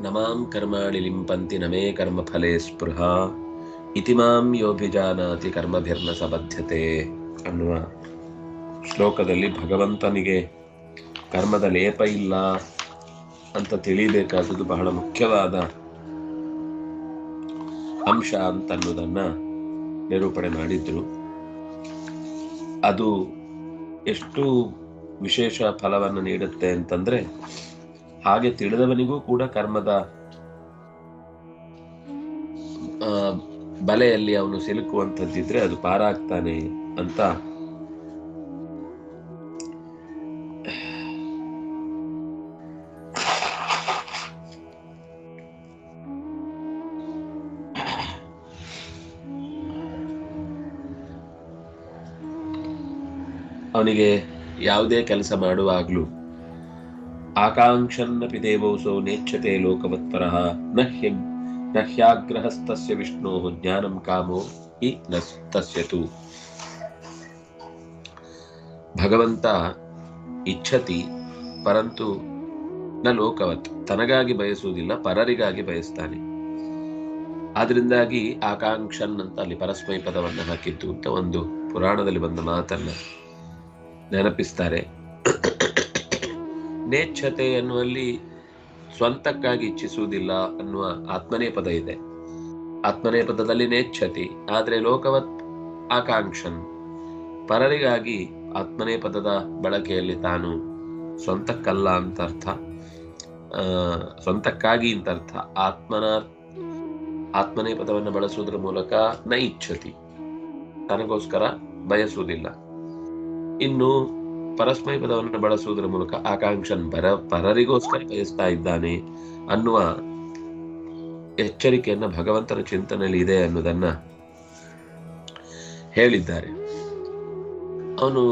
ನಮಾಂ ಕರ್ಮಾಣಿ ಲಿಂಪಂತಿ ನಮೇ ಕರ್ಮಫಲೇ ಸ್ಪೃಹ ಇತಿ ಮಾಂ ಯೋಭಿಜಾನಾತಿ ಕರ್ಮಭಿರ್ನ ಸಬದ್ಧತೆ ಅನ್ನುವ ಶ್ಲೋಕದಲ್ಲಿ ಭಗವಂತನಿಗೆ ಕರ್ಮದ ಲೇಪ ಇಲ್ಲ ಅಂತ ತಿಳಿಬೇಕಾದದ್ದು ಬಹಳ ಮುಖ್ಯವಾದ ಅಂಶ ಅಂತನ್ನುವುದನ್ನ ನಿರೂಪಣೆ ಮಾಡಿದ್ರು. ಅದು ಎಷ್ಟು ವಿಶೇಷ ಫಲವನ್ನು ನೀಡುತ್ತೆ ಅಂತಂದ್ರೆ ಹಾಗೆ ತಿಳಿದವನಿಗೂ ಕೂಡ ಕರ್ಮದ ಬಲೆಯಲ್ಲಿ ಅವನು ಸಿಲುಕುವಂಥದ್ದಿದ್ರೆ ಅದು ಪಾರಾಗ್ತಾನೆ ಅಂತ. ಅವನಿಗೆ ಯಾವುದೇ ಕೆಲಸ ಮಾಡುವಾಗಲೂ ಆಕಾಂಕ್ಷನ್ನಪಿ ದೇವೋಸೋ ನೇಚ್ಛತೆ ಲೋಕವತ್ಪರ ನ ಹ್ಯ ನ ವಿಷ್ಣೋ ಜ್ಞಾನಂ ಕಾಮೋ ಹಿ ನಸ್ತಸ್ಯತು ತಸ್ಯತು ಭಗವಂತ ಇಚ್ಛತಿ ಪರಂತು ನ ಲೋಕವತ್ ತನಗಾಗಿ ಬಯಸುವುದಿಲ್ಲ, ಪರರಿಗಾಗಿ ಬಯಸ್ತಾನೆ। ಆದ್ರಿಂದಾಗಿ ಆಕಾಂಕ್ಷನ್ ಅಂತ ಅಲ್ಲಿ ಪರಸ್ಮೈ ಪದವನ್ನು ಹಾಕಿದ್ದು ಅಂತ ಒಂದು ಪುರಾಣದಲ್ಲಿ ಬಂದ ಮಾತನ್ನ ನೆನಪಿಸ್ತಾರೆ. ನೇಚ್ಛತೆ ಎನ್ನುವಲ್ಲಿ ಸ್ವಂತಕ್ಕಾಗಿ ಇಚ್ಛಿಸುವುದಿಲ್ಲ ಅನ್ನುವ ಆತ್ಮನೇ ಪದ ಇದೆ. ಆತ್ಮನೇ ಪದದಲ್ಲಿ ನೇಚ್ಛತಿ ಆದರೆ ಲೋಕವತ್ ಆಕಾಂಕ್ಷನ್. ಪರರಿಗಾಗಿ ಆತ್ಮನೇ ಪದದ ಬಳಕೆಯಲ್ಲಿ ತಾನು ಸ್ವಂತಕ್ಕಲ್ಲ ಅಂತ ಅರ್ಥ ಸ್ವಂತಕ್ಕಾಗಿ ಅಂತ ಅರ್ಥ ಆತ್ಮನ, ಆತ್ಮನೇ ಪದವನ್ನು ಬಳಸುವುದರ ಮೂಲಕ ನ ಇಚ್ಛತಿ. ತನಗೋಸ್ಕರ ಬಯಸುವುದಿಲ್ಲ. ಇನ್ನು ಪರಸ್ಮೈ ಪದವನ್ನು ಬಳಸುವುದರ ಮೂಲಕ ಆಕಾಂಕ್ಷನ್ ಪರ, ಪರರಿಗೋಸ್ಕರ ಬಯಸ್ತಾ ಇದ್ದಾನೆ ಅನ್ನುವ ಎಚ್ಚರಿಕೆಯನ್ನ ಭಗವಂತನ ಚಿಂತನೆಯಲ್ಲಿ ಇದೆ ಅನ್ನೋದನ್ನ ಹೇಳಿದ್ದಾರೆ. ಅವನು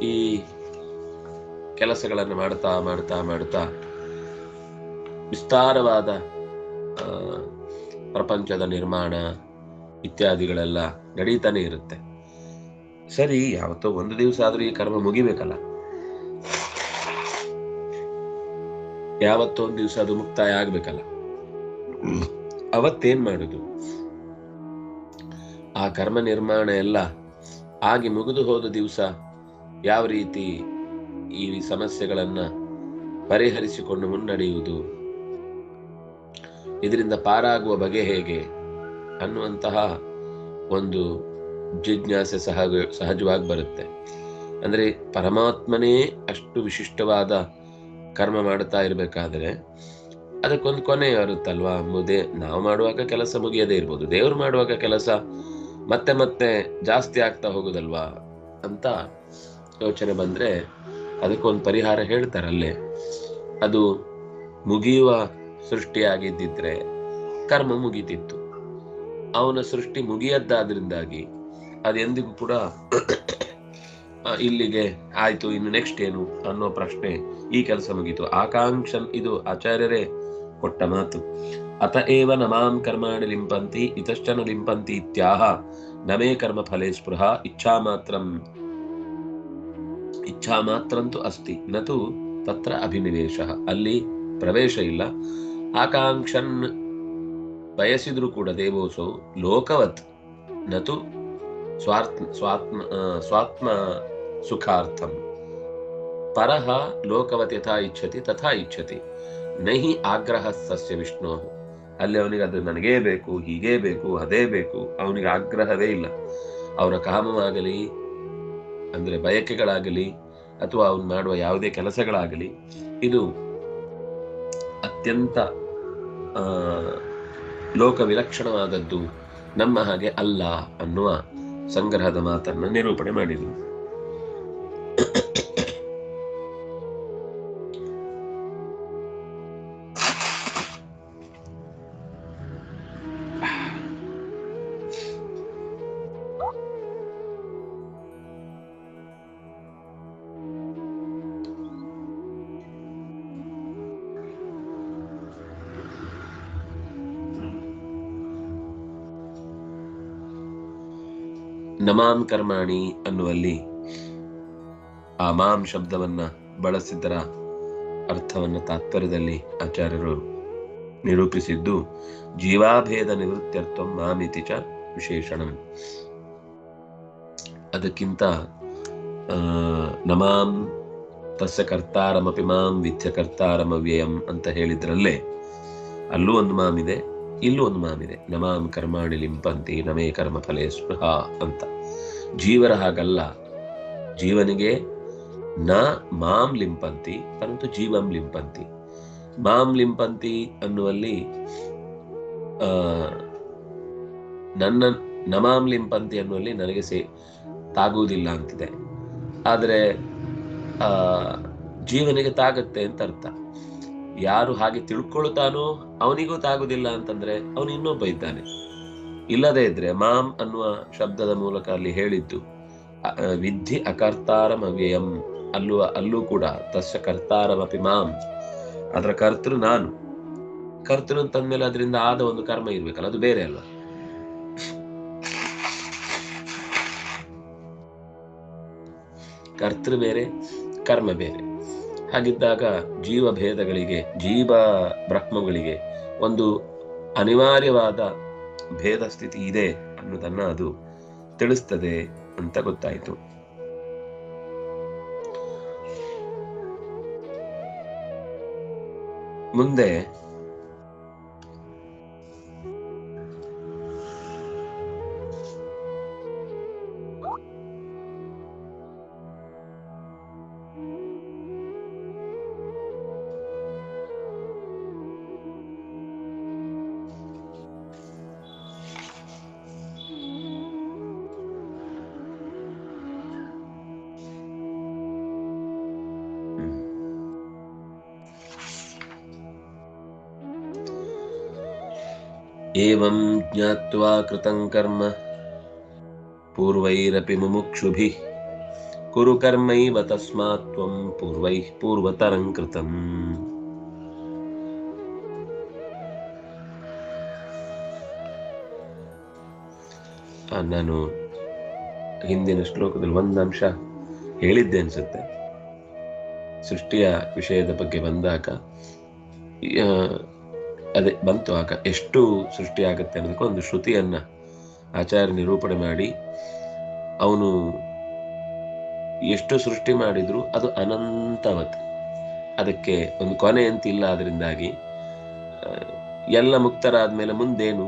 ಈ ಕೆಲಸಗಳನ್ನು ಮಾಡ್ತಾ ಮಾಡ್ತಾ ಮಾಡ್ತಾ ವಿಸ್ತಾರವಾದ ಪ್ರಪಂಚದ ನಿರ್ಮಾಣ ಇತ್ಯಾದಿಗಳೆಲ್ಲ ನಡೀತಾನೆ ಇರುತ್ತೆ. ಸರಿ, ಯಾವತ್ತೋ ಒಂದು ದಿವಸ ಆದ್ರೂ ಈ ಕರ್ಮ ಮುಗಿಬೇಕಲ್ಲ. ಯಾವತ್ತೋ ಒಂದು ದಿವಸ ಅದು ಮುಕ್ತಾಯ ಆಗ್ಬೇಕಲ್ಲ. ಅವತ್ತೇನ್ ಮಾಡುದು? ಆ ಕರ್ಮ ನಿರ್ಮಾಣ ಎಲ್ಲ ಆಗಿ ಮುಗಿದು ಹೋದ ದಿವಸ ಯಾವ ರೀತಿ ಈ ಸಮಸ್ಯೆಗಳನ್ನ ಪರಿಹರಿಸಿಕೊಂಡು ಮುನ್ನಡೆಯುವುದು? ಇದರಿಂದ ಪಾರಾಗುವ ಬಗೆ ಹೇಗೆ ಅನ್ನುವಂತಹ ಒಂದು ಜಿಜ್ಞಾಸೆ ಸಹಜ ಸಹಜವಾಗಿ ಬರುತ್ತೆ. ಅಂದ್ರೆ ಪರಮಾತ್ಮನೇ ಅಷ್ಟು ವಿಶಿಷ್ಟವಾದ ಕರ್ಮ ಮಾಡ್ತಾ ಇರಬೇಕಾದ್ರೆ ಅದಕ್ಕೊಂದು ಕೊನೆ ಇರುತ್ತಲ್ವಾ ಮುದೇ, ನಾವು ಮಾಡುವಾಗ ಕೆಲಸ ಮುಗಿಯದೇ ಇರ್ಬೋದು. ದೇವರು ಮಾಡುವಾಗ ಕೆಲಸ ಮತ್ತೆ ಮತ್ತೆ ಜಾಸ್ತಿ ಆಗ್ತಾ ಹೋಗುದಲ್ವಾ? ಅಂತ ಯೋಚನೆ ಬಂದ್ರೆ ಅದಕ್ಕೊಂದು ಪರಿಹಾರ ಹೇಳ್ತಾರಲ್ಲೇ. ಅದು ಮುಗಿಯುವ ಸೃಷ್ಟಿಯಾಗಿದ್ದಿದ್ರೆ ಕರ್ಮ ಮುಗೀತಿತ್ತು. ಅವನ ಸೃಷ್ಟಿ ಮುಗಿಯದ್ದಾದ್ರಿಂದಾಗಿ ಅದೆಂದಿಗೂ ಕೂಡ ಇಲ್ಲಿಗೆ ಆಯ್ತು. ಇನ್ನು ನೆಕ್ಸ್ಟ್ ಏನು? ಅನ್ನೋ ಪ್ರಶ್ನೆ ಈ ಕೆಲಸ ಮುಗೀತು. ಆಕಾಂಕ್ಷನ್ ಇದು ಆಚಾರ್ಯರೇ ಕೊಟ್ಟ ಮಾತು. ಅತ ಏವ ನಮಾಂ ಕರ್ಮಾಣಿ ಲಿಂಪಂತಿ, ಇತಶ್ಚನ ಲಿಂಪಂತಿ ಇತ್ಯಾಹ. ನಮೇ ಕರ್ಮ ಫಲೇ ಸ್ಪೃಹ. ಇಚ್ಛಾ ಮಾತ್ರಂ, ಇಚ್ಛಾ ಮಾತ್ರಂತೂ ಅಸ್ತಿ. ನತು ತತ್ರ ಅಭಿನಿವೇಶ. ಅಲ್ಲಿ ಪ್ರವೇಶ ಇಲ್ಲ. ಆಕಾಂಕ್ಷನ್ ಬಯಸಿದ್ರು ಕೂಡ ದೇವೋಸೋ ಲೋಕವತ್. ನತು ಸ್ವಾರ್ಥ, ಸ್ವಾತ್ಮ ಸ್ವಾತ್ಮ ಸುಖಾರ್ಥಂ. ಪರಹ ಲೋಕವತ್ ಯಥಾ ಇಚ್ಛತಿ, ತಥಾ ಇಚ್ಛತಿ. ನಹಿ ಆಗ್ರಹ ಸಸ್ಯ ವಿಷ್ಣು. ಅಲ್ಲಿ ಅವನಿಗೆ ಅದು ನನಗೇ ಬೇಕು, ಹೀಗೇ ಬೇಕು, ಅದೇ ಬೇಕು. ಅವನಿಗೆ ಆಗ್ರಹವೇ ಇಲ್ಲ. ಅವರ ಕಾಮವಾಗಲಿ, ಅಂದ್ರೆ ಬಯಕೆಗಳಾಗಲಿ, ಅಥವಾ ಅವನು ಮಾಡುವ ಯಾವುದೇ ಕೆಲಸಗಳಾಗಲಿ, ಇದು ಅತ್ಯಂತ ಲೋಕ ವಿಲಕ್ಷಣವಾದದ್ದು ನಮ್ಮ ಹಾಗೆ ಅಲ್ಲ ಅನ್ನುವ ಸಂಗ್ರಹದ ಮಾತನ್ನು ನಿರೂಪಣೆ ಮಾಡಿದರು. ನಮಾಂ ಕರ್ಮಾಣಿ ಅನ್ನುವಲ್ಲಿ ಆ ಮಾಂ ಶಬ್ದವನ್ನ ಬಳಸಿದ್ದರ ಅರ್ಥವನ್ನ ತಾತ್ಪರ್ಯದಲ್ಲಿ ಆಚಾರ್ಯರು ನಿರೂಪಿಸಿದ್ದು ಜೀವಾಭೇದ ನಿವೃತ್ತ್ಯರ್ಥ ಮಾಮಿತಿ ಚ ವಿಶೇಷಣ. ಅದಕ್ಕಿಂತ ನಮಾಂ ತಸ್ಯ ಕರ್ತಾರಮಪಿ ಮಾಂ ವಿಧ್ಯ ಕರ್ತಾರಮ ವ್ಯಯಂ ಅಂತ ಹೇಳಿದ್ರಲ್ಲೇ ಅಲ್ಲೂ ಒಂದು ಮಾಮಿದೆ, ಇಲ್ಲೂ ಒಂದು ಮಾಮಿದೆ. ನಮಾಂ ಕರ್ಮಾಣಿ ಲಿಂಪಂತಿ, ನಮೇ ಕರ್ಮ ಫಲೇ ಸ್ಪೃಹ ಅಂತ. ಜೀವರ ಹಾಗಲ್ಲ. ಜೀವನಿಗೆ ನ ಮಾಂ ಲಿಂಪಂತಿ, ಪರಂತು ಜೀವಂ ಲಿಂಪಂತಿ. ಮಾಂ ಲಿಂಪಂತಿ ಅನ್ನುವಲ್ಲಿ ನನ್ನ, ನಮಾಂ ಲಿಂಪಂತಿ ಅನ್ನುವಲ್ಲಿ ನನಗೆ ಸೇ, ತಾಗುವುದಿಲ್ಲ ಅಂತಿದೆ. ಆದರೆ ಜೀವನಿಗೆ ತಾಗತ್ತೆ ಅಂತ ಅರ್ಥ. ಯಾರು ಹಾಗೆ ತಿಳ್ಕೊಳ್ತಾನೋ ಅವನಿಗೂ ತಾಗುದಿಲ್ಲ ಅಂತಂದ್ರೆ ಅವನು ಇನ್ನೊಬ್ಬ ಇದ್ದಾನೆ. ಇಲ್ಲದೇ ಇದ್ರೆ ಮಾಂ ಅನ್ನುವ ಶಬ್ದದ ಮೂಲಕ ಅಲ್ಲಿ ಹೇಳಿದ್ದು ವಿಧಿ ಅಕರ್ತಾರಂ ಅವ್ಯಯಂ. ಅಲ್ಲೂ ಅಲ್ಲೂ ಕೂಡ ತಸ್ಯ ಕರ್ತಾರಮಪಿ ಮಾಂ. ಅದರ ಕರ್ತೃ ನಾನು. ಕರ್ತೃ ಅಂತಂದ್ಮೇಲೆ ಅದರಿಂದ ಆದ ಒಂದು ಕರ್ಮ ಇರ್ಬೇಕಲ್ಲ, ಅದು ಬೇರೆ ಅಲ್ವಾ? ಕರ್ತೃ ಬೇರೆ, ಕರ್ಮ ಬೇರೆ. ಹಾಗಿದ್ದಾಗ ಜೀವ ಭೇದಗಳಿಗೆ ಜೀವ ಬ್ರಹ್ಮಗಳಿಗೆ ಒಂದು ಅನಿವಾರ್ಯವಾದ ಭೇದ ಸ್ಥಿತಿ ಇದೆ ಅನ್ನೋದನ್ನ ಅದು ತಿಳಿಸ್ತದೆ ಅಂತ ಗೊತ್ತಾಯಿತು. ಮುಂದೆ एवं ज्ञात्वा कृतं कर्म पूर्वैरपि मुमुक्षुभिः कुरु कर्मैव तस्मात् त्वं पूर्वैः पूर्वतरं कृतम् ಆ, ನಾನು ಹಿಂದಿನ ಶ್ಲೋಕದಲ್ಲಿ ಒಂದು ಅಂಶ ಹೇಳಿದ್ದೆ ಅನ್ಸುತ್ತೆ ಸೃಷ್ಟಿಯ ವಿಷಯದ ಬಗ್ಗೆ ಬಂದಾಗ ಆ, ಅದೇ ಬಂತು ಆಗ. ಎಷ್ಟು ಸೃಷ್ಟಿ ಆಗುತ್ತೆ ಅನ್ನೋದಕ್ಕೆ ಒಂದು ಶ್ರುತಿಯನ್ನ ಆಚಾರ್ಯ ನಿರೂಪಣೆ ಮಾಡಿ, ಅವನು ಎಷ್ಟು ಸೃಷ್ಟಿ ಮಾಡಿದ್ರು ಅದು ಅನಂತವತ್ ಅದಕ್ಕೆ ಒಂದು ಕೊನೆ ಅಂತಿಲ್ಲ ಅದರಿಂದಾಗಿ ಎಲ್ಲ ಮುಕ್ತರಾದ ಮೇಲೆ ಮುಂದೇನು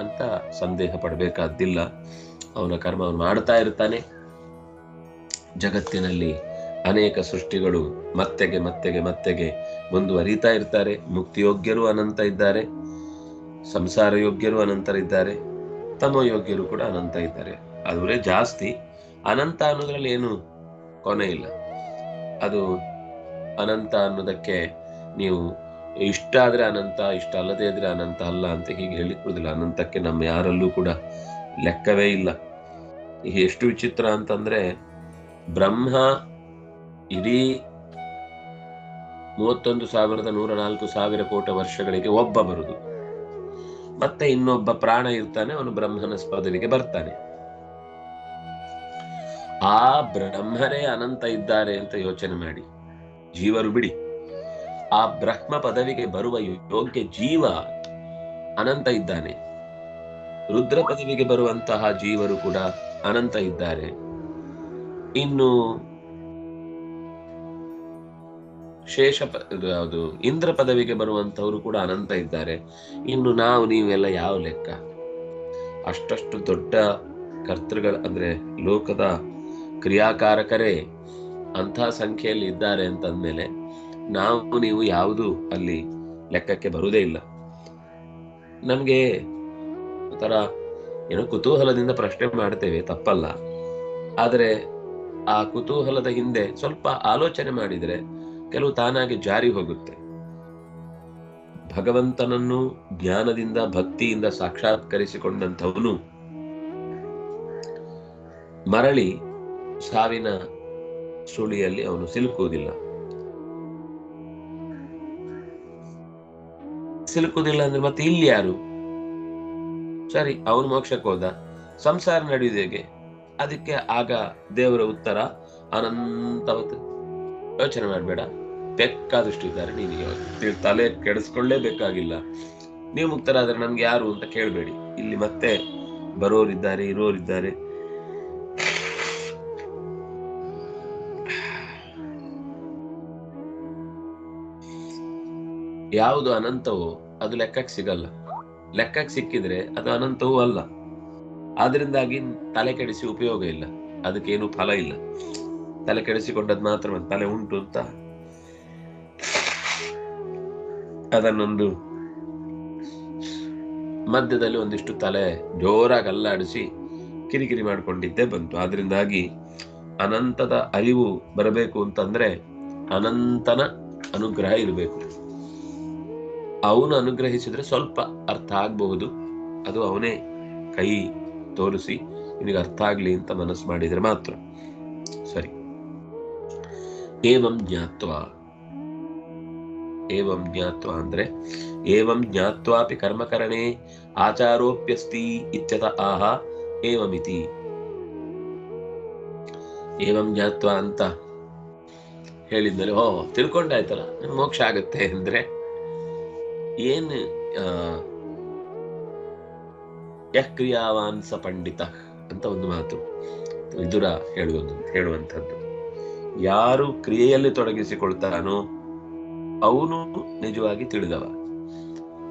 ಅಂತ ಸಂದೇಹ ಪಡಬೇಕಾದ್ದಿಲ್ಲ. ಅವನ ಕರ್ಮ ಅವನು ಮಾಡ್ತಾ ಇರ್ತಾನೆ. ಜಗತ್ತಿನಲ್ಲಿ ಅನೇಕ ಸೃಷ್ಟಿಗಳು ಮತ್ತೆಗೆ ಮತ್ತೆಗೆ ಮತ್ತೆಗೆ ಮುಂದುವರಿತಾ ಇರ್ತಾರೆ. ಮುಕ್ತಿಯೋಗ್ಯರು ಅನಂತ ಇದ್ದಾರೆ. ಸಂಸಾರ ಯೋಗ್ಯರು ಅನಂತರಿದ್ದಾರೆ ಯೋಗ್ಯರು ಕೂಡ ಅನಂತ ಇದ್ದಾರೆ. ಅವರೇ ಜಾಸ್ತಿ. ಅನಂತ ಅನ್ನೋದ್ರಲ್ಲಿ ಏನು ಕೊನೆ ಇಲ್ಲ. ಅದು ಅನಂತ ಅನ್ನೋದಕ್ಕೆ ನೀವು ಇಷ್ಟ ಆದ್ರೆ ಅನಂತ, ಇಷ್ಟ ಅಲ್ಲದೆ ಇದ್ರೆ ಅನಂತ ಅಲ್ಲ ಅಂತ ಹೀಗೆ ಹೇಳಿಕೊಳ್ಳುದಿಲ್ಲ ಅನಂತಕ್ಕೆ ನಮ್ಮ ಯಾರಲ್ಲೂ ಕೂಡ ಲೆಕ್ಕವೇ ಇಲ್ಲ. ಎಷ್ಟು ವಿಚಿತ್ರ ಅಂತಂದ್ರೆ ಬ್ರಹ್ಮ ಇಡೀ ಮೂವತ್ತೊಂದು ಸಾವಿರದ ನೂರ ನಾಲ್ಕು ಸಾವಿರ ಕೋಟಿ ವರ್ಷಗಳಿಗೆ ಒಬ್ಬ ಬರುದು ಮತ್ತೆ ಇನ್ನೊಬ್ಬ ಪ್ರಾಣ ಇರ್ತಾನೆ, ಅವನು ಬ್ರಹ್ಮನ ಸ್ಪರ್ಧನೆಗೆ ಬರ್ತಾನೆ. ಆ ಬ್ರಹ್ಮರೇ ಅನಂತ ಇದ್ದಾರೆ ಅಂತ ಯೋಚನೆ ಮಾಡಿ. ಜೀವರು ಬಿಡಿ. ಆ ಬ್ರಹ್ಮ ಪದವಿಗೆ ಬರುವ ಯೋಗ್ಯ ಜೀವ ಅನಂತ ಇದ್ದಾನೆ. ರುದ್ರ ಪದವಿಗೆ ಬರುವಂತಹ ಜೀವರು ಕೂಡ ಅನಂತ ಇದ್ದಾರೆ. ಇನ್ನು ಶೇಷ ಅದು ಇಂದ್ರ ಪದವಿಗೆ ಬರುವಂತವರು ಕೂಡ ಅನಂತ ಇದ್ದಾರೆ. ಇನ್ನು ನಾವು ನೀವೆಲ್ಲ ಯಾವ ಲೆಕ್ಕ? ಅಷ್ಟಷ್ಟು ದೊಡ್ಡ ಕರ್ತೃಗಳ, ಅಂದ್ರೆ ಲೋಕದ ಕ್ರಿಯಾಕಾರಕರೇ ಅಂಥ ಸಂಖ್ಯೆಯಲ್ಲಿ ಇದ್ದಾರೆ ಅಂತಂದ್ಮೇಲೆ ನಾವು ನೀವು ಯಾವುದು ಅಲ್ಲಿ ಲೆಕ್ಕಕ್ಕೆ ಬರುವುದೇ ಇಲ್ಲ. ನಮ್ಗೆ ಒಂಥರ ಏನೋ ಕುತೂಹಲದಿಂದ ಪ್ರಶ್ನೆ ಮಾಡ್ತೇವೆ, ತಪ್ಪಲ್ಲ. ಆದರೆ ಆ ಕುತೂಹಲದ ಹಿಂದೆ ಸ್ವಲ್ಪ ಆಲೋಚನೆ ಮಾಡಿದರೆ ಕೆಲವು ತಾನಾಗಿ ಜಾರಿ ಹೋಗುತ್ತೆ. ಭಗವಂತನನ್ನು ಜ್ಞಾನದಿಂದ, ಭಕ್ತಿಯಿಂದ ಸಾಕ್ಷಾತ್ಕರಿಸಿಕೊಂಡಂಥವನು ಮರಳಿ ಸಾವಿನ ಸುಳಿಯಲ್ಲಿ ಅವನು ಸಿಲುಕುವುದಿಲ್ಲ. ಸಿಲುಕುವುದಿಲ್ಲ ಅಂದ್ರೆ ಮತ್ತೆ ಇಲ್ಲಿ ಯಾರು? ಸರಿ, ಅವನು ಮೋಕ್ಷಕ್ಕೆ ಹೋದ. ಸಂಸಾರ ನಡೆಯುವುದೇಗೆ ಅದಕ್ಕೆ ಆಗ ದೇವರ ಉತ್ತರ ಅನಂತವತ್ತು ಯೋಚನೆ ಮಾಡಬೇಡ. ಬೇಕಾದಷ್ಟು ಇದ್ದಾರೆ ನೀನು ಇವತ್ತು ತಲೆ ಕೆಡಿಸ್ಕೊಳ್ಳೇಬೇಕಾಗಿಲ್ಲ. ನೀವು ಮುಕ್ತರಾದ್ರೆ ನಮ್ಗೆ ಯಾರು ಅಂತ ಕೇಳಬೇಡಿ. ಇಲ್ಲಿ ಮತ್ತೆ ಬರೋರಿದ್ದಾರೆ, ಇರೋರಿದ್ದಾರೆ. ಯಾವುದು ಅನಂತವೋ ಅದು ಲೆಕ್ಕಕ್ಕೆ ಸಿಗಲ್ಲ. ಲೆಕ್ಕಕ್ಕೆ ಸಿಕ್ಕಿದ್ರೆ ಅದು ಅನಂತವೂ ಅಲ್ಲ. ಆದ್ರಿಂದಾಗಿ ತಲೆ ಕೆಡಿಸಿ ಉಪಯೋಗ ಇಲ್ಲ. ಅದಕ್ಕೇನು ಫಲ ಇಲ್ಲ. ತಲೆ ಕೆಡಿಸಿಕೊಂಡದ್ ಮಾತ್ರ ತಲೆ ಉಂಟು ಅಂತ ಅದನ್ನೊಂದು ಮಧ್ಯದಲ್ಲಿ ಒಂದಿಷ್ಟು ತಲೆ ಜೋರಾಗಿ ಅಲ್ಲಾಡಿಸಿ ಕಿರಿಕಿರಿ ಮಾಡಿಕೊಂಡಿದ್ದೇ ಬಂತು. ಆದ್ರಿಂದಾಗಿ ಅನಂತದ ಅರಿವು ಬರಬೇಕು ಅಂತಂದ್ರೆ ಅನಂತನ ಅನುಗ್ರಹ ಇರಬೇಕು. ಅವನು ಅನುಗ್ರಹಿಸಿದ್ರೆ ಸ್ವಲ್ಪ ಅರ್ಥ ಆಗಬಹುದು. ಅದು ಅವನೇ ಕೈ ತೋರಿಸಿ ನಿನಗೆ ಅರ್ಥ ಆಗ್ಲಿ ಅಂತ ಮನಸ್ಸು ಮಾಡಿದ್ರೆ ಮಾತ್ರ. ಸರಿ. ಏವಂ ಜ್ಞಾತ್ವ ಏವಂ ಜ್ಞಾತ್ವ ಅಂದ್ರೆ ಏವಂ ಜ್ಞಾತ್ವಾಪಿ ಕರ್ಮಕರಣೆ ಆಚಾರೋಪ್ಯಸ್ತಿ ಇತ್ಯತ ಆಹ ಏವಮಿತಿ. ಏವಂ ಜ್ಞಾತ್ವ ಅಂತ ಹೇಳಿದ್ಮೇಲೆ ಓ ತಿಳ್ಕೊಂಡಾಯ್ತಲ್ಲ ಆಯ್ತಲ್ಲ ಮೋಕ್ಷ ಆಗತ್ತೆ ಅಂದ್ರೆ ಏನ್ ಆ, ಯಃ ಕ್ರಿಯಾವಾನ್ ಸ ಪಂಡಿತ ಅಂತ ಒಂದು ಮಾತು ವಿದುರ ಹೇಳುವುದು ಹೇಳುವಂಥದ್ದು ಯಾರು ಕ್ರಿಯೆಯಲ್ಲಿ ತೊಡಗಿಸಿಕೊಳ್ತಾನೋ ಅವನು ನಿಜವಾಗಿ ತಿಳಿದವ.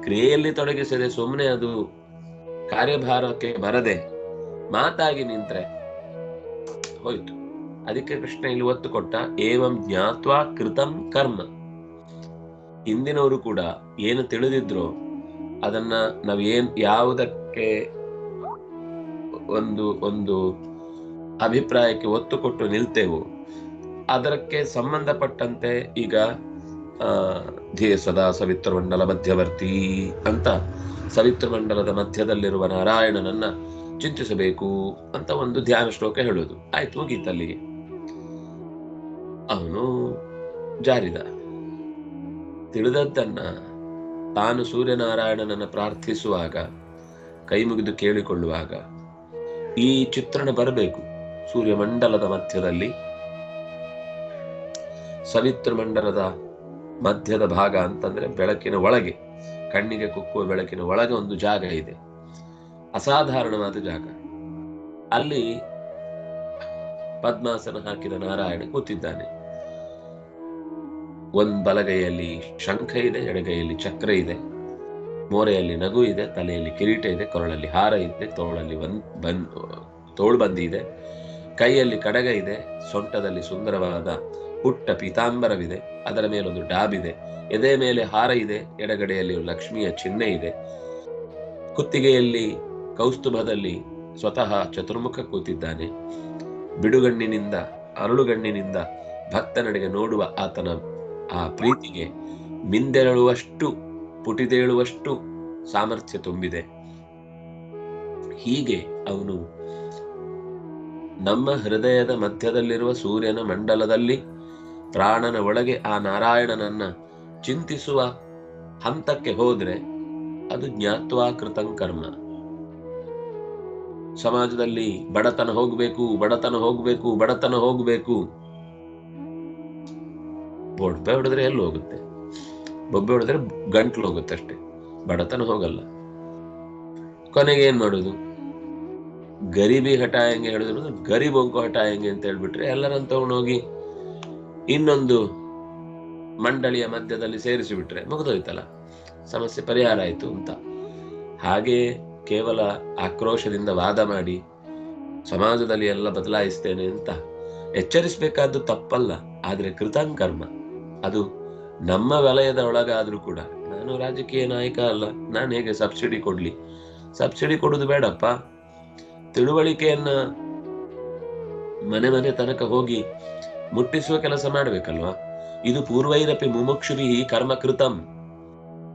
ಕ್ರಿಯೆಯಲ್ಲಿ ತೊಡಗಿಸದೆ ಸುಮ್ಮನೆ ಅದು ಕಾರ್ಯಭಾರಕ್ಕೆ ಬರದೆ ಮಾತಾಗಿ ನಿಂತ್ರೆ ಹೋಯ್ತು. ಅದಕ್ಕೆ ಕೃಷ್ಣ ಇಲ್ಲಿ ಒತ್ತು ಕೊಟ್ಟ, ಏವಂ ಜ್ಞಾತ್ವಾ ಕೃತಂ ಕರ್ಮ. ಹಿಂದಿನವರು ಕೂಡ ಏನು ತಿಳಿದಿದ್ರು ಅದನ್ನ ನಾವ್ ಏನ್ ಯಾವುದಕ್ಕೆ ಒಂದು ಒಂದು ಅಭಿಪ್ರಾಯಕ್ಕೆ ಒತ್ತು ಕೊಟ್ಟು ನಿಲ್ತೇವೋ ಅದಕ್ಕೆ ಸಂಬಂಧಪಟ್ಟಂತೆ ಈಗ ಧ್ಯೇಯ ಸದಾ ಸವಿತ್ರ ಮಂಡಲ ಮಧ್ಯವರ್ತಿ ಅಂತ ಸವಿತ್ರ ಮಂಡಲದ ಮಧ್ಯದಲ್ಲಿರುವ ನಾರಾಯಣನನ್ನ ಚಿಂತಿಸಬೇಕು ಅಂತ ಒಂದು ಧ್ಯಾನ ಶ್ಲೋಕ ಹೇಳೋದು ಆಯ್ತು ಮುಗೀತಲ್ಲಿ ಅವನು ಜಾರಿದ. ತಿಳಿದದ್ದನ್ನ ತಾನು ಸೂರ್ಯನಾರಾಯಣನನ್ನು ಪ್ರಾರ್ಥಿಸುವಾಗ, ಕೈ ಮುಗಿದು ಕೇಳಿಕೊಳ್ಳುವಾಗ ಈ ಚಿತ್ರಣ ಬರಬೇಕು. ಸೂರ್ಯಮಂಡಲದ ಮಧ್ಯದಲ್ಲಿ ಸವಿತ್ರ ಮಂಡಲದ ಮಧ್ಯದ ಭಾಗ ಅಂತಂದ್ರೆ ಬೆಳಕಿನ ಒಳಗೆ, ಕಣ್ಣಿಗೆ ಕುಕ್ಕುವ ಬೆಳಕಿನ ಒಳಗೆ ಒಂದು ಜಾಗ ಇದೆ. ಅಸಾಧಾರಣವಾದ ಜಾಗ. ಅಲ್ಲಿ ಪದ್ಮಾಸನ ಹಾಕಿದ ನಾರಾಯಣ ಕೂತಿದ್ದಾನೆ. ಒಂದ್ ಬಲಗೈಯಲ್ಲಿ ಶಂಖ ಇದೆ, ಎಡಗೈಯಲ್ಲಿ ಚಕ್ರ ಇದೆ. ಮೋರೆಯಲ್ಲಿ ನಗು ಇದೆ, ತಲೆಯಲ್ಲಿ ಕಿರೀಟ ಇದೆ, ಕೊರಳಲ್ಲಿ ಹಾರ ಇದೆ, ತೋಳಲ್ಲಿ ಒಂದ್ ಬನ್ ತೋಳ್ಬಂದಿ ಇದೆ ಕೈಯಲ್ಲಿ ಕಡಗ ಇದೆ, ಸೊಂಟದಲ್ಲಿ ಸುಂದರವಾದ ಪುಟ್ಟ ಪೀತಾಂಬರವಿದೆ. ಅದರ ಮೇಲೊಂದು ಇದೆ ಎದೆ ಮೇಲೆ ಹಾರ ಇದೆ. ಎಡಗಡೆಯಲ್ಲಿ ಲಕ್ಷ್ಮಿಯ ಚಿಹ್ನೆ ಇದೆ. ಕುತ್ತಿಗೆಯಲ್ಲಿ ಕೌಸ್ತುಭದಲ್ಲಿ ಸ್ವತಃ ಚತುರ್ಮುಖ ಕೂತಿದ್ದಾನೆ. ಬಿಡುಗಣ್ಣಿನಿಂದ, ಅರಳುಗಣ್ಣಿನಿಂದ ಭಕ್ತನಡೆಗೆ ನೋಡುವ ಆತನ ಆ ಪ್ರೀತಿಗೆ ಮಿಂದೆರಳುವಷ್ಟು, ಪುಟಿದೇಳುವಷ್ಟು ಸಾಮರ್ಥ್ಯ ತುಂಬಿದೆ. ಹೀಗೆ ಅವನು ನಮ್ಮ ಹೃದಯದ ಮಧ್ಯದಲ್ಲಿರುವ ಸೂರ್ಯನ ಮಂಡಲದಲ್ಲಿ ಪ್ರಾಣನ ಒಳಗೆ ಆ ನಾರಾಯಣನನ್ನ ಚಿಂತಿಸುವ ಹಂತಕ್ಕೆ ಹೋದ್ರೆ ಅದು ಜ್ಞಾತ್ವಾ ಕೃತಂ ಕರ್ಮ. ಸಮಾಜದಲ್ಲಿ ಬಡತನ ಹೋಗ್ಬೇಕು ಬಡತನ ಹೋಗ್ಬೇಕು ಬಡತನ ಹೋಗ್ಬೇಕು. ಬೊಡ್ಬೆ ಹೊಡೆದ್ರೆ ಎಲ್ಲಿ ಹೋಗುತ್ತೆ? ಬೊಬ್ಬೆ ಹೊಡೆದ್ರೆ ಗಂಟ್ಲು ಹೋಗುತ್ತೆ ಅಷ್ಟೇ. ಬಡತನ ಹೋಗಲ್ಲ. ಕೊನೆಗೆ ಏನ್ ಮಾಡೋದು? ಗರೀಬಿ ಹಠಾಯಂಗೆ ಹೇಳಿದ್ರು ಗರೀಬ್ ಒಂಕು ಹಟಾಯಂಗೆ ಅಂತ ಹೇಳ್ಬಿಟ್ರೆ ಎಲ್ಲರನ್ನ ತಗೊಂಡೋಗಿ ಇನ್ನೊಂದು ಮಂಡಳಿಯ ಮಧ್ಯದಲ್ಲಿ ಸೇರಿಸಿ ಬಿಟ್ರೆ ಮುಗಿದೋಯ್ತಲ್ಲ? ಸಮಸ್ಯೆ ಪರಿಹಾರ ಆಯ್ತು ಅಂತ. ಹಾಗೆ ಕೇವಲ ಆಕ್ರೋಶದಿಂದ ವಾದ ಮಾಡಿ, ಸಮಾಜದಲ್ಲಿ ಎಲ್ಲ ಬದಲಾಯಿಸ್ತೇನೆ ಅಂತ ಎಚ್ಚರಿಸಬೇಕಾದ್ದು ತಪ್ಪಲ್ಲ, ಆದರೆ ಕೃತಂಕರ್ಮ ಅದು ನಮ್ಮ ವಲಯದ ಒಳಗಾದ್ರೂ ಕೂಡ. ನಾನು ರಾಜಕೀಯ ನಾಯಕ ಅಲ್ಲ, ನಾನು ಹೇಗೆ ಸಬ್ಸಿಡಿ ಕೊಡ್ಲಿ? ಸಬ್ಸಿಡಿ ಕೊಡುದು ಬೇಡಪ್ಪ. ತಿಳುವಳಿಕೆಯನ್ನ ಮನೆ ಮನೆ ತನಕ ಹೋಗಿ ಮುಟ್ಟಿಸುವ ಕೆಲಸ ಮಾಡ್ಬೇಕಲ್ವಾ? ಇದು ಪೂರ್ವೈರಪಿ ಮುಮುಕ್ಷುರಿ ಕರ್ಮಕೃತಂ.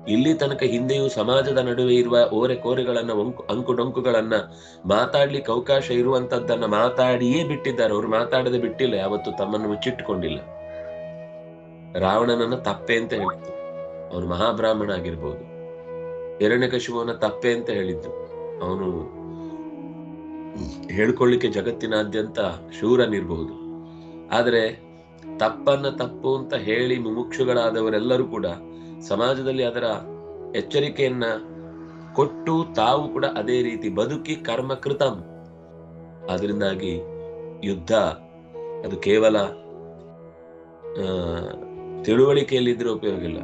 ಇಲ್ಲಿ ತನಕ ಹಿಂದೆಯೂ ಸಮಾಜದ ನಡುವೆ ಇರುವ ಓರೆ ಕೋರೆಗಳನ್ನ ಒಂಕು ಡೊಂಕುಗಳನ್ನ ಮಾತಾಡ್ಲಿಕ್ಕೆ ಅವಕಾಶ ಇರುವಂತದ್ದನ್ನ ಮಾತಾಡಿಯೇ ಬಿಟ್ಟಿದ್ದಾರೆ. ಅವ್ರು ಮಾತಾಡದೆ ಬಿಟ್ಟಿಲ್ಲ, ಯಾವತ್ತು ತಮ್ಮನ್ನು ಮುಚ್ಚಿಟ್ಟುಕೊಂಡಿಲ್ಲ ರಾವಣನನ್ನ ತಪ್ಪೆ ಅಂತ ಹೇಳಿದ್ದು ಅವನು ಮಹಾಬ್ರಾಹ್ಮಣ ಆಗಿರ್ಬೋದು. ಕಶುವನ ತಪ್ಪೆ ಅಂತ ಹೇಳಿದ್ದು ಅವನು ಹೇಳ್ಕೊಳ್ಳಿಕ್ಕೆ ಜಗತ್ತಿನಾದ್ಯಂತ ಶೂರನಿರ್ಬಹುದು ಆದರೆ ತಪ್ಪನ್ನ ತಪ್ಪು ಅಂತ ಹೇಳಿ ಮುಮುಕ್ಷುಗಳಾದವರೆಲ್ಲರೂ ಕೂಡ ಸಮಾಜದಲ್ಲಿ ಅದರ ಎಚ್ಚರಿಕೆಯನ್ನ ಕೊಟ್ಟು ತಾವು ಕೂಡ ಅದೇ ರೀತಿ ಬದುಕಿ ಕರ್ಮ ಕೃತಂ ಅದರಿಂದಾಗಿ ಯುದ್ಧ ಅದು ಕೇವಲ ಆ, ತಿಳುವಳಿಕೆಯಲ್ಲಿದ್ರೆ ಉಪಯೋಗ ಇಲ್ಲ.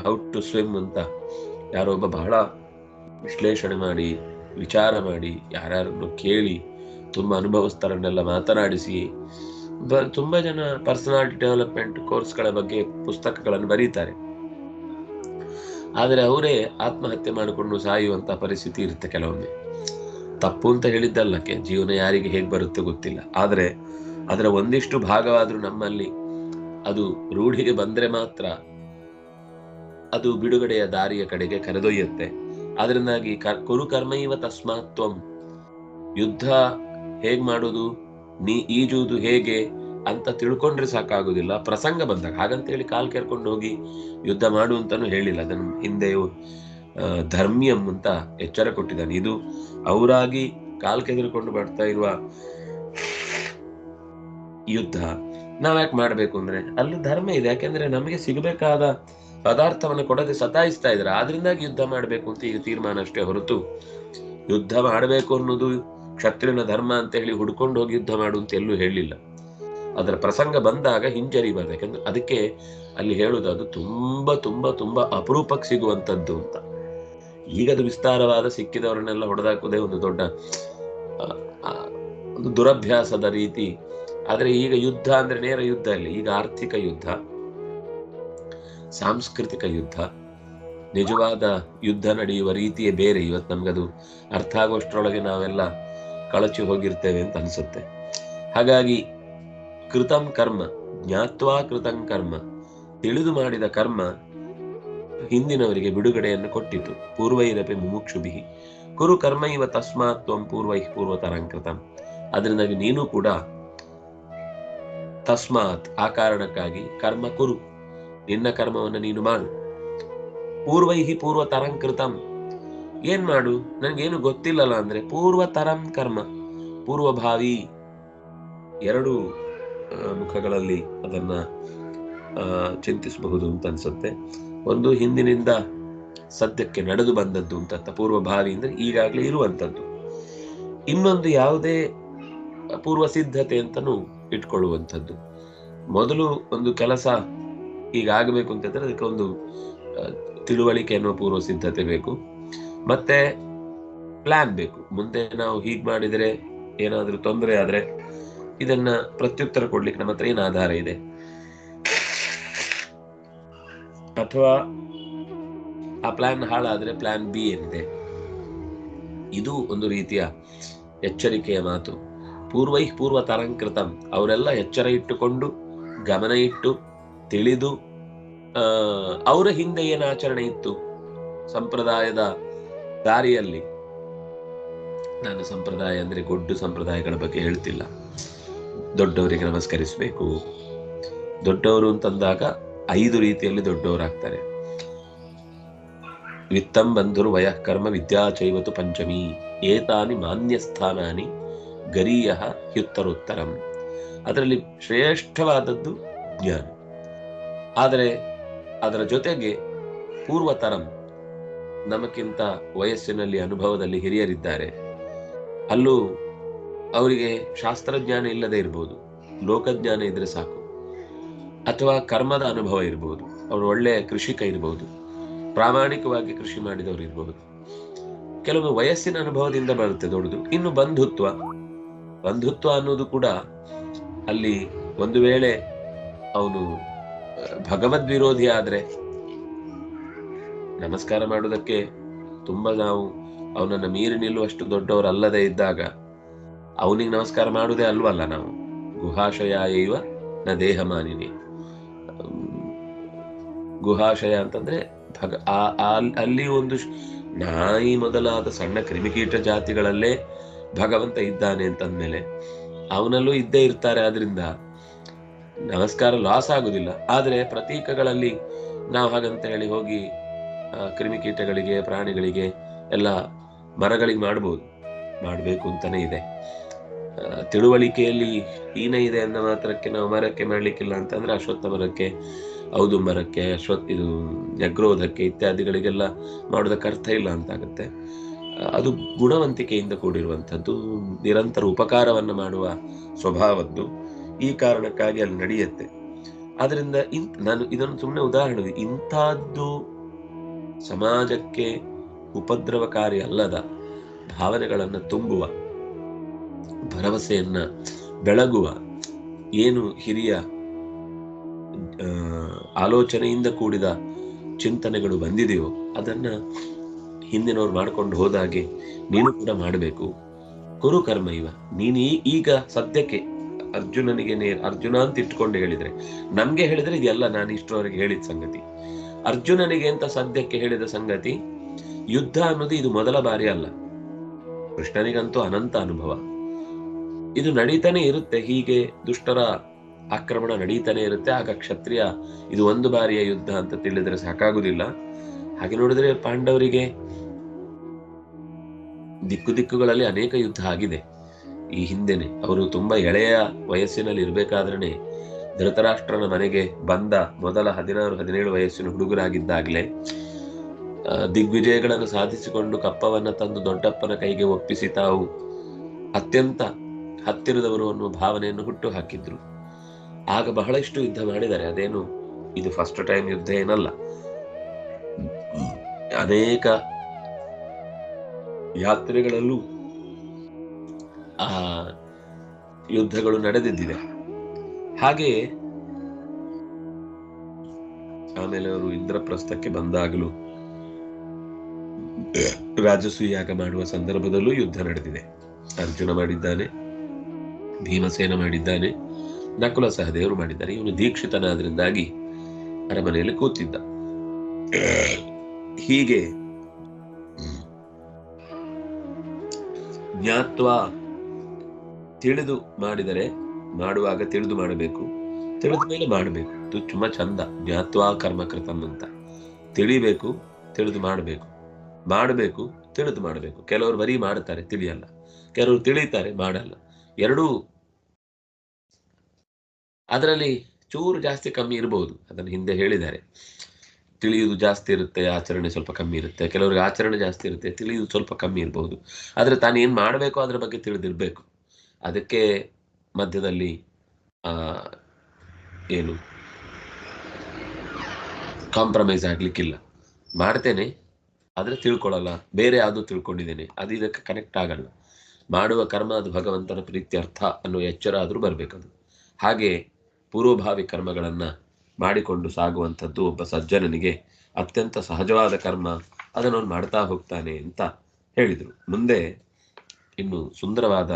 ಹೌ ಟು ಸ್ವಿಮ್ ಅಂತ ಯಾರೋ ಒಬ್ಬ ಬಹಳ ವಿಶ್ಲೇಷಣೆ ಮಾಡಿ ವಿಚಾರ ಮಾಡಿ ಯಾರ್ಯಾರನ್ನು ಕೇಳಿ ತುಂಬಾ ಅನುಭವಸ್ಥರನ್ನೆಲ್ಲ ಮಾತನಾಡಿಸಿ ತುಂಬಾ ಜನ ಪರ್ಸನಾಲಿಟಿ ಡೆವಲಪ್ಮೆಂಟ್ ಕೋರ್ಸ್ಗಳ ಬಗ್ಗೆ ಪುಸ್ತಕಗಳನ್ನು ಬರೀತಾರೆ. ಆದರೆ ಅವರೇ ಆತ್ಮಹತ್ಯೆ ಮಾಡಿಕೊಂಡು ಸಾಯುವಂತ ಪರಿಸ್ಥಿತಿ ಇರುತ್ತೆ ಕೆಲವೊಮ್ಮೆ. ತಪ್ಪು ಅಂತ ಹೇಳಿದ್ದಲ್ಲಕ್ಕೆ ಜೀವನ ಯಾರಿಗೆ ಹೇಗೆ ಬರುತ್ತೆ ಗೊತ್ತಿಲ್ಲ. ಆದರೆ ಅದರ ಒಂದಿಷ್ಟು ಭಾಗವಾದರೂ ನಮ್ಮಲ್ಲಿ ಅದು ರೂಢಿಗೆ ಬಂದ್ರೆ ಮಾತ್ರ ಅದು ಬಿಡುಗಡೆಯ ದಾರಿಯ ಕಡೆಗೆ ಕರೆದೊಯ್ಯುತ್ತೆ. ಅದರಿಂದಾಗಿ ಕುರುಕರ್ಮೈವ ಕುರು ಕರ್ಮೈವ ತಸ್ಮಾತ್ವಂ ಯುದ್ಧ ಹೇಗ್ ಮಾಡೋದು? ನೀ ಈಜುವುದು ಹೇಗೆ ಅಂತ ತಿಳ್ಕೊಂಡ್ರೆ ಸಾಕಾಗುದಿಲ್ಲ ಪ್ರಸಂಗ ಬಂದಾಗ ಹಾಗಂತ ಹೇಳಿ ಕಾಲ್ ಕೆರ್ಕೊಂಡು ಹೋಗಿ ಯುದ್ಧ ಮಾಡು ಅಂತಾನು ಹೇಳಿಲ್ಲ. ಅದನ್ನು ಹಿಂದೆಯೂ ಧರ್ಮಿಯಂ ಅಂತ ಎಚ್ಚರ ಕೊಟ್ಟಿದ್ದಾನೆ. ಇದು ಅವರಾಗಿ ಕಾಲ್ ಕೆದರಿಕೊಂಡು ಬರ್ತಾ ಇರುವ ಯುದ್ಧ ನಾವ್ಯಾಕೆ ಮಾಡ್ಬೇಕು ಅಂದ್ರೆ ಅಲ್ಲಿ ಧರ್ಮ ಇದೆ. ಯಾಕೆಂದ್ರೆ ನಮಗೆ ಸಿಗಬೇಕಾದ ಪದಾರ್ಥವನ್ನು ಕೊಡದೆ ಸತಾಯಿಸ್ತಾ ಇದ್ದಾರೆ. ಆದ್ರಿಂದಾಗಿ ಯುದ್ಧ ಮಾಡ್ಬೇಕು ಅಂತ ಈಗ ತೀರ್ಮಾನ ಅಷ್ಟೇ ಹೊರತು ಯುದ್ಧ ಮಾಡಬೇಕು ಅನ್ನೋದು ಕ್ಷತ್ರಿಯನ ಧರ್ಮ ಅಂತ ಹೇಳಿ ಹುಡ್ಕೊಂಡು ಹೋಗಿ ಯುದ್ಧ ಮಾಡು ಅಂತ ಎಲ್ಲೂ ಹೇಳಿಲ್ಲ. ಅದರ ಪ್ರಸಂಗ ಬಂದಾಗ ಹಿಂಜರಿಬಾರ್ದು ಯಾಕಂದ್ರೆ ಅದಕ್ಕೆ ಅಲ್ಲಿ ಹೇಳುದು ಅದು ತುಂಬಾ ತುಂಬಾ ತುಂಬಾ ಅಪರೂಪಕ್ಕೆ ಸಿಗುವಂತದ್ದು ಅಂತ. ಈಗ ಅದು ವಿಸ್ತಾರವಾದ ಸಿಕ್ಕಿದವರನ್ನೆಲ್ಲ ಹೊಡೆದಾಕುವುದೇ ಒಂದು ದೊಡ್ಡ ಒಂದು ದುರಭ್ಯಾಸದ ರೀತಿ. ಆದ್ರೆ ಈಗ ಯುದ್ಧ ಅಂದ್ರೆ ನೇರ ಯುದ್ಧ ಅಲ್ಲಿ. ಈಗ ಆರ್ಥಿಕ ಯುದ್ಧ, ಸಾಂಸ್ಕೃತಿಕ ಯುದ್ಧ, ನಿಜವಾದ ಯುದ್ಧ ನಡೆಯುವ ರೀತಿಯೇ ಬೇರೆ. ಇವತ್ತು ನಮ್ಗದು ಅರ್ಥ ಆಗುವಷ್ಟರೊಳಗೆ ನಾವೆಲ್ಲ ಕಳಚಿ ಹೋಗಿರ್ತೇವೆ ಅಂತ ಅನ್ಸುತ್ತೆ. ಹಾಗಾಗಿ ಕೃತಂ ಕರ್ಮ, ಜ್ಞಾತ್ವಾ ಕೃತಂ ಕರ್ಮ, ತಿಳಿದು ಮಾಡಿದ ಕರ್ಮ ಹಿಂದಿನವರಿಗೆ ಬಿಡುಗಡೆಯನ್ನು ಕೊಟ್ಟಿತು. ಪೂರ್ವೈರಪಿ ಮುಮುಕ್ಷುಭಿ ಕುರು ಕರ್ಮ ಇವ ತಸ್ಮಾತ್ ತ್ವಂ ಪೂರ್ವೈ ಪೂರ್ವತರಂಕೃತಂ ಅದರಿಂದಾಗಿ ನೀನು ಕೂಡ ತಸ್ಮಾತ್ ಆ ಕಾರಣಕ್ಕಾಗಿ ಕರ್ಮ ಕುರು. ನಿನ್ನ ಕರ್ಮವನ್ನು ನೀನು ಮಾಡು. ಪೂರ್ವೈಹಿ ಪೂರ್ವ ತರಂಕೃತಂ ಏನ್ ಮಾಡು? ನನ್ಗೇನು ಗೊತ್ತಿಲ್ಲಲ್ಲ ಅಂದ್ರೆ ಪೂರ್ವ ತರಂ ಕರ್ಮ ಪೂರ್ವಭಾವಿ ಎರಡು ಮುಖಗಳಲ್ಲಿ ಅದನ್ನ ಚಿಂತಿಸಬಹುದು ಅಂತ ಅನ್ಸುತ್ತೆ. ಒಂದು ಹಿಂದಿನಿಂದ ಸದ್ಯಕ್ಕೆ ನಡೆದು ಬಂದದ್ದು ಅಂತ ಪೂರ್ವಭಾವಿ ಅಂದ್ರೆ ಈಗಾಗಲೇ ಇರುವಂತದ್ದು. ಇನ್ನೊಂದು ಯಾವುದೇ ಪೂರ್ವ ಸಿದ್ಧತೆ ಅಂತನೂ ಇಟ್ಕೊಳ್ಳುವಂಥದ್ದು. ಮೊದಲು ಒಂದು ಕೆಲಸ ಈಗ ಆಗಬೇಕು ಅಂತಂದ್ರೆ ಅದಕ್ಕೆ ಒಂದು ತಿಳುವಳಿಕೆ ಅನ್ನುವ ಪೂರ್ವ ಸಿದ್ಧತೆ ಬೇಕು. ಮತ್ತೆ ಪ್ಲಾನ್ ಬೇಕು. ಮುಂದೆ ನಾವು ಹೀಗ್ ಮಾಡಿದರೆ ಏನಾದ್ರೂ ತೊಂದರೆ ಆದ್ರೆ ಇದನ್ನ ಪ್ರತ್ಯುತ್ತರ ಕೊಡ್ಲಿಕ್ಕೆ ನಮ್ಮ ಹತ್ರ ಏನು ಆಧಾರ ಇದೆ? ಅಥವಾ ಆ ಪ್ಲಾನ್ ಹಾಳಾದ್ರೆ ಪ್ಲಾನ್ ಬಿ ಏನಿದೆ? ಇದು ಒಂದು ರೀತಿಯ ಎಚ್ಚರಿಕೆಯ ಮಾತು. ಪೂರ್ವೈ ಪೂರ್ವ ತರಂಕೃತಂ. ಅವರೆಲ್ಲ ಎಚ್ಚರ ಇಟ್ಟುಕೊಂಡು, ಗಮನ ಇಟ್ಟು, ತಿಳಿದು ಅವರ ಹಿಂದೆ ಏನು ಆಚರಣೆ ಇತ್ತು? ಸಂಪ್ರದಾಯದ ದಾರಿಯಲ್ಲಿ ನಾನು ಸಂಪ್ರದಾಯ ಅಂದ್ರೆ ಗೊಡ್ಡು ಸಂಪ್ರದಾಯಗಳ ಬಗ್ಗೆ ಹೇಳ್ತಿಲ್ಲ. ದೊಡ್ಡವರಿಗೆ ನಮಸ್ಕರಿಸಬೇಕು. ದೊಡ್ಡವರು ಅಂತಂದಾಗ ಐದು ರೀತಿಯಲ್ಲಿ ದೊಡ್ಡವರಾಗ್ತಾರೆ. ವಿತ್ತಂ ಬಂಧುರು ವಯಃ ಕರ್ಮ ವಿದ್ಯಾ ಚೈವತು ಪಂಚಮಿ, ಏತಾನಿ ಮಾನ್ಯಸ್ಥಾನಾನಿ ಗರೀಯ ಹ್ಯುತ್ತರೋತ್ತರಂ ಅದರಲ್ಲಿ ಶ್ರೇಷ್ಠವಾದದ್ದು ಜ್ಞಾನ. ಆದರೆ ಅದರ ಜೊತೆಗೆ ಪೂರ್ವತರಂ ನಮಕ್ಕಿಂತ ವಯಸ್ಸಿನಲ್ಲಿ ಅನುಭವದಲ್ಲಿ ಹಿರಿಯರಿದ್ದಾರೆ. ಅಲ್ಲೂ ಅವರಿಗೆ ಶಾಸ್ತ್ರಜ್ಞಾನ ಇಲ್ಲದೆ ಇರಬಹುದು ಲೋಕಜ್ಞಾನ ಇದ್ರೆ ಸಾಕು. ಅಥವಾ ಕರ್ಮದ ಅನುಭವ ಇರಬಹುದು ಅವರು ಒಳ್ಳೆಯ ಕೃಷಿಕ ಇರಬಹುದು ಪ್ರಾಮಾಣಿಕವಾಗಿ ಕೃಷಿ ಮಾಡಿದವರು ಇರಬಹುದು ಕೆಲವು ವಯಸ್ಸಿನ ಅನುಭವದಿಂದ ಬರುತ್ತೆ ದೊಡ್ಡದು. ಇನ್ನು ಬಂಧುತ್ವ. ಬಂಧುತ್ವ ಅನ್ನೋದು ಕೂಡ ಅಲ್ಲಿ ಒಂದು ವೇಳೆ ಅವನು ಭಗವದ್ ವಿರೋಧಿ ಆದ್ರೆ ನಮಸ್ಕಾರ ಮಾಡುವುದಕ್ಕೆ ತುಂಬಾ ನಾವು ಅವನನ್ನು ಮೀರಿ ನಿಲ್ಲುವಷ್ಟು ದೊಡ್ಡವರಲ್ಲದೆ ಇದ್ದಾಗ ಅವನಿಗೆ ನಮಸ್ಕಾರ ಮಾಡುವುದೇ ಅಲ್ವಲ್ಲ ನಾವು? ಗುಹಾಶಯ ಇವ ನ ದೇಹ ಮಾನಿನಿ ಗುಹಾಶಯ ಅಂತಂದ್ರೆ ಭಗ ಅಲ್ಲಿ ಒಂದು ನಾಯಿ ಮೊದಲಾದ ಸಣ್ಣ ಕ್ರಿಮಿಕೀಟ ಜಾತಿಗಳಲ್ಲೇ ಭಗವಂತ ಇದ್ದಾನೆ ಅಂತಂದ್ಮೇಲೆ ಅವನಲ್ಲೂ ಇದ್ದೇ ಇರ್ತಾರೆ. ಆದ್ರಿಂದ ನಮಸ್ಕಾರ ಲಾಸ್ ಆಗುದಿಲ್ಲ. ಆದ್ರೆ ಪ್ರತೀಕಗಳಲ್ಲಿ ನಾವು ಹಾಗಂತ ಹೇಳಿ ಹೋಗಿ ಕ್ರಿಮಿಕೀಟಗಳಿಗೆ, ಪ್ರಾಣಿಗಳಿಗೆ ಎಲ್ಲ ಮರಗಳಿಗೆ ಮಾಡ್ಬೋದು. ಮಾಡಬೇಕು ಅಂತಾನೆ ಇದೆ. ತಿಳುವಳಿಕೆಯಲ್ಲಿ ಹೀನ ಇದೆ ಅನ್ನೋ ಮಾತ್ರಕ್ಕೆ ನಾವು ಮರಕ್ಕೆ ಮಾಡ್ಲಿಕ್ಕಿಲ್ಲ ಅಂತಂದ್ರೆ ಅಶ್ವತ್ಥ ಮರಕ್ಕೆ ಔದುಂಬರಕ್ಕೆ ಅಶ್ವತ್ ಇದು ಯಗ್ರೋಧಕ್ಕೆ ಇತ್ಯಾದಿಗಳಿಗೆಲ್ಲ ಮಾಡೋದಕ್ಕೆ ಅರ್ಥ ಇಲ್ಲ ಅಂತಾಗುತ್ತೆ. ಅದು ಗುಣವಂತಿಕೆಯಿಂದ ಕೂಡಿರುವಂಥದ್ದು, ನಿರಂತರ ಉಪಕಾರವನ್ನು ಮಾಡುವ ಸ್ವಭಾವದ್ದು ಈ ಕಾರಣಕ್ಕಾಗಿ ಅಲ್ಲಿ ನಡೆಯುತ್ತೆ. ಆದ್ರಿಂದ ಇನ್ ನಾನು ಇದನ್ನು ಸುಮ್ಮನೆ ಉದಾಹರಣೆ ಇಂಥದ್ದು ಸಮಾಜಕ್ಕೆ ಉಪದ್ರವಕಾರಿ ಅಲ್ಲದ ಭಾವನೆಗಳನ್ನು ತುಂಬುವ, ಭರವಸೆಯನ್ನ ಬೆಳಗುವ, ಏನು ಹಿರಿಯ ಆಲೋಚನೆಯಿಂದ ಕೂಡಿದ ಚಿಂತನೆಗಳು ಬಂದಿದೆಯೋ ಅದನ್ನ ಹಿಂದಿನವ್ರು ಮಾಡ್ಕೊಂಡು ಹೋದಾಗೆ ನೀನು ಕೂಡ ಮಾಡಬೇಕು. ಕುರು ಕರ್ಮ ಇವ. ನೀನು ಈಗ ಸದ್ಯಕ್ಕೆ ಅರ್ಜುನನಿಗೆ ಅರ್ಜುನ ಅಂತ ಇಟ್ಕೊಂಡು ಹೇಳಿದ್ರೆ, ನಮ್ಗೆ ಹೇಳಿದ್ರೆ ಇದೆಲ್ಲ ನಾನು ಇಷ್ಟರವರೆಗೆ ಹೇಳಿದ ಸಂಗತಿ. ಅರ್ಜುನನಿಗೆ ಅಂತ ಸದ್ಯಕ್ಕೆ ಹೇಳಿದ ಸಂಗತಿ? ಯುದ್ಧ ಅನ್ನೋದು ಇದು ಮೊದಲ ಬಾರಿ ಅಲ್ಲ. ಕೃಷ್ಣನಿಗಂತೂ ಅನಂತ ಅನುಭವ. ಇದು ನಡೀತಾನೆ ಇರುತ್ತೆ, ಹೀಗೆ ದುಷ್ಟರ ಆಕ್ರಮಣ ನಡೀತಾನೆ ಇರುತ್ತೆ. ಆಗ ಕ್ಷತ್ರಿಯ, ಇದು ಒಂದು ಬಾರಿಯ ಯುದ್ಧ ಅಂತ ತಿಳಿದ್ರೆ ಸಾಕಾಗುದಿಲ್ಲ. ಹಾಗೆ ನೋಡಿದ್ರೆ ಪಾಂಡವರಿಗೆ ದಿಕ್ಕು ದಿಕ್ಕುಗಳಲ್ಲಿ ಅನೇಕ ಯುದ್ಧ ಆಗಿದೆ. ಈ ಹಿಂದೆನೆ, ಅವರು ತುಂಬಾ ಎಳೆಯ ವಯಸ್ಸಿನಲ್ಲಿ ಇರ್ಬೇಕಾದ್ರೇನೆ ಧೃತರಾಷ್ಟ್ರನ ಮನೆಗೆ ಬಂದ ಮೊದಲ ಹದಿನಾರು, ಹದಿನೇಳು ವಯಸ್ಸಿನ ಹುಡುಗರಾಗಿದ್ದಾಗಲೇ ದಿಗ್ವಿಜಯಗಳನ್ನು ಸಾಧಿಸಿಕೊಂಡು ಕಪ್ಪವನ್ನು ತಂದು ದೊಡ್ಡಪ್ಪನ ಕೈಗೆ ಒಪ್ಪಿಸಿ ತಾವು ಅತ್ಯಂತ ಹತ್ತಿರದವರು ಅನ್ನುವ ಭಾವನೆಯನ್ನು ಹುಟ್ಟು ಹಾಕಿದ್ರು. ಆಗ ಬಹಳಷ್ಟು ಯುದ್ಧ ಮಾಡಿದ್ದಾರೆ. ಅದೇನು, ಇದು ಫಸ್ಟ್ ಟೈಮ್ ಯುದ್ಧ ಏನಲ್ಲ. ಅನೇಕ ಯಾತ್ರೆಗಳಲ್ಲೂ ಆ ಯುದ್ಧಗಳು ನಡೆದಿದ್ದಿದೆ. ಹಾಗೆಯೇ ಆಮೇಲೆ ಅವರು ಇಂದ್ರಪ್ರಸ್ಥಕ್ಕೆ ಬಂದಾಗಲೂ ರಾಜಸೂಯಾಗ ಮಾಡುವ ಸಂದರ್ಭದಲ್ಲೂ ಯುದ್ಧ ನಡೆದಿದೆ. ಅರ್ಜುನ ಮಾಡಿದ್ದಾನೆ, ಭೀಮಸೇನ ಮಾಡಿದ್ದಾನೆ, ನಕುಲ ಸಹದೇವರು ಮಾಡಿದ್ದಾರೆ. ಇವನು ದೀಕ್ಷಿತನಾದ್ರಿಂದಾಗಿ ಅರಮನೆಯಲ್ಲಿ ಕೂತಿದ್ದ. ಹೀಗೆ ಜ್ಞಾತ್ವ ತಿಳಿದು ಮಾಡಿದರೆ ಮಾಡುವಾಗ ತಿಳಿದು ಮಾಡಬೇಕು. ತಿಳಿದ ಮೇಲೆ ಮಾಡಬೇಕು. ಇದು ತುಂಬಾ ಚಂದ. ಜ್ಞಾತ್ವ ಕರ್ಮಕೃತಂ ಅಂತ. ತಿಳಿಬೇಕು, ತಿಳಿದು ಮಾಡಬೇಕು. ಮಾಡಬೇಕು, ತಿಳಿದು ಮಾಡಬೇಕು. ಕೆಲವರು ಬರೀ ಮಾಡ್ತಾರೆ ತಿಳಿಯಲ್ಲ. ಕೆಲವರು ತಿಳಿತಾರೆ ಮಾಡಲ್ಲ. ಎರಡೂ ಅದರಲ್ಲಿ ಚೂರು ಜಾಸ್ತಿ ಕಮ್ಮಿ ಇರಬಹುದು ಅದನ್ನು ಹಿಂದೆ ಹೇಳಿದ್ದಾರೆ. ತಿಳಿಯುವುದು ಜಾಸ್ತಿ ಇರುತ್ತೆ, ಆಚರಣೆ ಸ್ವಲ್ಪ ಕಮ್ಮಿ ಇರುತ್ತೆ. ಕೆಲವರಿಗೆ ಆಚರಣೆ ಜಾಸ್ತಿ ಇರುತ್ತೆ, ತಿಳಿಯುವುದು ಸ್ವಲ್ಪ ಕಮ್ಮಿ ಇರಬಹುದು ಆದರೆ ತಾನು ಏನು ಮಾಡಬೇಕು ಅದರ ಬಗ್ಗೆ ತಿಳಿದಿರಬೇಕು. ಅದಕ್ಕೆ ಮಧ್ಯದಲ್ಲಿ ಏನು? ಕಾಂಪ್ರಮೈಸ್ ಆಗ್ಲಿಕ್ಕಿಲ್ಲ. ಮಾಡ್ತೇನೆ, ಆದರೆ ತಿಳ್ಕೊಳ್ಳಲ್ಲ. ಬೇರೆ ಯಾವುದು ತಿಳ್ಕೊಂಡಿದ್ದೇನೆ. ಅದು ಇದಕ್ಕೆ ಕನೆಕ್ಟ್ ಆಗಲ್ಲ. ಮಾಡುವ ಕರ್ಮ ಅದು ಭಗವಂತನ ಪ್ರೀತ್ಯರ್ಥ ಅನ್ನೋ ಎಚ್ಚರ ಆದರೂ ಬರಬೇಕದು. ಹಾಗೆ ಪೂರ್ವಭಾವಿ ಕರ್ಮಗಳನ್ನು ಮಾಡಿಕೊಂಡು ಸಾಗುವಂಥದ್ದು ಒಬ್ಬ ಸಜ್ಜನನಿಗೆ ಅತ್ಯಂತ ಸಹಜವಾದ ಕರ್ಮ. ಅದನ್ನು ಮಾಡ್ತಾ ಹೋಗ್ತಾನೆ ಅಂತ ಹೇಳಿದರು. ಮುಂದೆ ಇನ್ನು ಸುಂದರವಾದ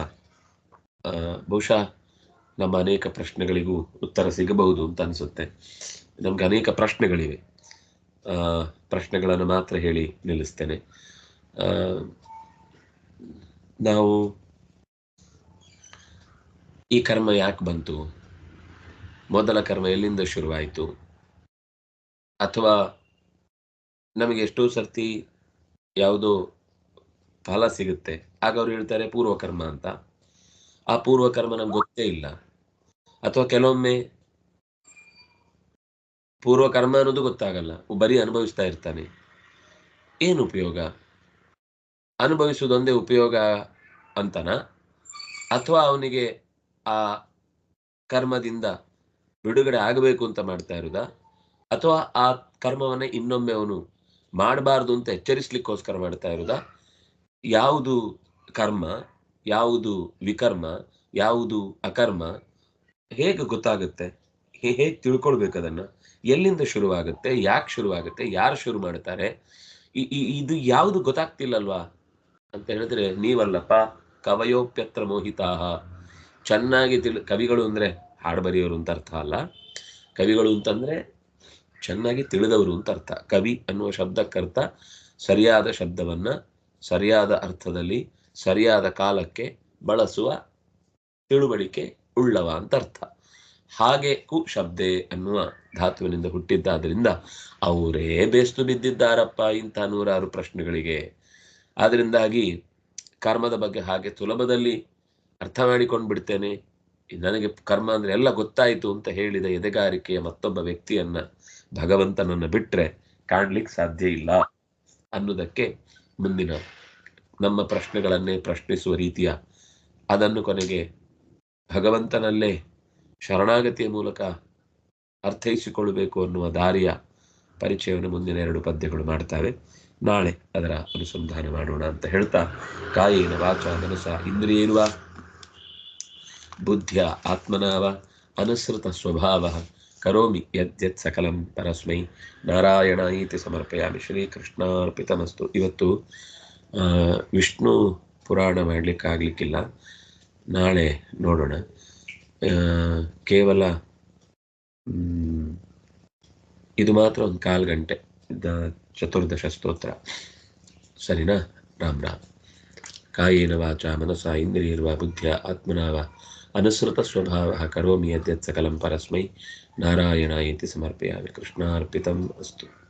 ಬಹುಶಃ ನಮ್ಮ ಅನೇಕ ಪ್ರಶ್ನೆಗಳಿಗೂ ಉತ್ತರ ಸಿಗಬಹುದು ಅಂತ ಅನಿಸುತ್ತೆ. ನಮ್ಗೆ ಅನೇಕ ಪ್ರಶ್ನೆಗಳಿವೆ. ಪ್ರಶ್ನೆಗಳನ್ನು ಮಾತ್ರ ಹೇಳಿ ನಿಲ್ಲಿಸ್ತೇನೆ. ನಾವು ಈ ಕರ್ಮ ಯಾಕೆ ಬಂತು? ಮೊದಲ ಕರ್ಮ ಎಲ್ಲಿಂದ ಶುರುವಾಯಿತು? ಅಥವಾ ನಮಗೆ ಎಷ್ಟೋ ಸರ್ತಿ ಯಾವುದೋ ಫಲ ಸಿಗುತ್ತೆ. ಆಗ ಅವ್ರು ಹೇಳ್ತಾರೆ ಪೂರ್ವಕರ್ಮ ಅಂತ. ಆ ಪೂರ್ವಕರ್ಮ ನಮ್ಗೆ ಗೊತ್ತೇ ಇಲ್ಲ. ಅಥವಾ ಕೆಲವೊಮ್ಮೆ ಪೂರ್ವ ಕರ್ಮ ಅನ್ನೋದು ಗೊತ್ತಾಗಲ್ಲ, ಬರೀ ಅನುಭವಿಸ್ತಾ ಇರ್ತಾನೆ. ಏನು ಉಪಯೋಗ? ಅನುಭವಿಸುವುದೊಂದೇ ಉಪಯೋಗ ಅಂತನ? ಅಥವಾ ಅವನಿಗೆ ಆ ಕರ್ಮದಿಂದ ಬಿಡುಗಡೆ ಆಗಬೇಕು ಅಂತ ಮಾಡ್ತಾ ಇರೋದಾ? ಅಥವಾ ಆ ಕರ್ಮವನ್ನ ಇನ್ನೊಮ್ಮೆ ಅವನು ಮಾಡಬಾರ್ದು ಅಂತ ಎಚ್ಚರಿಸ್ಲಿಕ್ಕೋಸ್ಕರ ಮಾಡ್ತಾ ಇರೋದಾ? ಯಾವುದು ಕರ್ಮ? ಯಾವುದು ವಿಕರ್ಮ, ಯಾವುದು ಅಕರ್ಮ, ಹೇಗೆ ಗೊತ್ತಾಗುತ್ತೆ? ಹೇಗೆ ತಿಳ್ಕೊಳ್ಬೇಕು ಅದನ್ನ. ಎಲ್ಲಿಂದ ಶುರುವಾಗುತ್ತೆ? ಯಾಕೆ ಶುರುವಾಗುತ್ತೆ? ಯಾರು ಶುರು ಮಾಡ್ತಾರೆ? ಇದು ಯಾವುದು ಗೊತ್ತಾಗ್ತಿಲ್ಲಲ್ವಾ? ಅಂತ ಹೇಳಿದ್ರೆ ನೀವಲ್ಲಪ್ಪ, ಕವಯೋಪ್ಯತ್ರ ಮೋಹಿತಾಹ. ಚೆನ್ನಾಗಿ ತಿಳ್, ಕವಿಗಳು ಅಂದ್ರೆ ಹಾಡು ಬರೆಯೋರು ಅಂತ ಅರ್ಥ ಅಲ್ಲ. ಕವಿಗಳು ಅಂತಂದ್ರೆ ಚೆನ್ನಾಗಿ ತಿಳಿದವರು ಅಂತ ಅರ್ಥ. ಕವಿ ಅನ್ನುವ ಶಬ್ದಕ್ಕರ್ಥ ಸರಿಯಾದ ಶಬ್ದವನ್ನ ಸರಿಯಾದ ಅರ್ಥದಲ್ಲಿ ಸರಿಯಾದ ಕಾಲಕ್ಕೆ ಬಳಸುವ ತಿಳುವಳಿಕೆ ಉಳ್ಳವ ಅಂತ ಅರ್ಥ ಹಾಗೆ ಕು ಶಬ್ದೆ ಅನ್ನುವ ಧಾತುವಿನಿಂದ ಹುಟ್ಟಿದ್ದಾದ್ರಿಂದ ಅವರೇ ಬೇಸ್ತು ಬಿದ್ದಿದ್ದಾರಪ್ಪ ಇಂಥ ನೂರಾರು ಪ್ರಶ್ನೆಗಳಿಗೆ. ಆದ್ರಿಂದಾಗಿ ಕರ್ಮದ ಬಗ್ಗೆ ಹಾಗೆ ಸುಲಭದಲ್ಲಿ ಅರ್ಥ ಮಾಡಿಕೊಂಡು ಬಿಡ್ತೇನೆ ನನಗೆ ಕರ್ಮ ಅಂದ್ರೆ ಎಲ್ಲ ಗೊತ್ತಾಯಿತು ಅಂತ ಹೇಳಿದ ಎದೆಗಾರಿಕೆಯ ಮತ್ತೊಬ್ಬ ವ್ಯಕ್ತಿಯನ್ನ ಭಗವಂತನನ್ನು ಬಿಟ್ಟರೆ ಕಾಣ್ಲಿಕ್ಕೆ ಸಾಧ್ಯ ಇಲ್ಲ ಅನ್ನೋದಕ್ಕೆ ಮುಂದಿನ ನಮ್ಮ ಪ್ರಶ್ನೆಗಳನ್ನೇ ಪ್ರಶ್ನಿಸುವ ರೀತಿಯ ಅದನ್ನು ಕೊನೆಗೆ ಭಗವಂತನಲ್ಲೇ ಶರಣಾಗತಿಯ ಮೂಲಕ ಅರ್ಥೈಸಿಕೊಳ್ಳಬೇಕು ಅನ್ನುವ ದಾರಿಯ ಪರಿಚಯವನ್ನು ಮುಂದಿನ ಎರಡು ಪದ್ಯಗಳು ಮಾಡ್ತವೆ. ನಾಳೆ ಅದರ ಅನುಸಂಧಾನ ಮಾಡೋಣ ಅಂತ ಹೇಳ್ತಾ, ಕಾಯೇನ ವಾಚ ಮನಸ ಇಂದ್ರಿಯೇನುವ? ಬುದ್ಧಿಯ ಆತ್ಮನಾವ, ಅನುಸೃತ ಸ್ವಭಾವ, ಕರೋಮಿ ಯದ್ಯತ್ ಸಕಲಂ ಪರಸ್ಮೈ. ನಾರಾಯಣ ಈತಿ ಸಮರ್ಪಯಾಮಿ ಶ್ರೀಕೃಷ್ಣಾರ್ಪಿತಮಸ್ತು. ಇವತ್ತು ವಿಷ್ಣು ಪುರಾಣ ಮಾಡಲಿಕ್ಕಾಗಲಿಕ್ಕಿಲ್ಲ. ನಾಳೆ ನೋಡೋಣ. ಕೇವಲ ಇದು ಮಾತ್ರ ಒಂದು ಕಾಲು ಗಂಟೆ. ಚತುರ್ದಶ ಸ್ತೋತ್ರ. ಸರಿನಾ? ರಾಮ್ ರಾಮ್. ಕಾಯೇನ ವಾಚ ಮನಸ ಇಂದ್ರಿಯರ್ವ ಬುದ್ಧಿಯ ಆತ್ಮನಾವ. ಅನುಸೃತ ಸ್ವಭಾವ ಕರೋಮಿ ಅದ್ಯತ್ ಸಕಲಂ ಪರಸ್ಮೈ. ನಾರಾಯಣ ಇತಿ ಸಮರ್ಪಯಾಮಿ ಕೃಷ್ಣಾರ್ಪಿತಂ ಅಸ್ತು.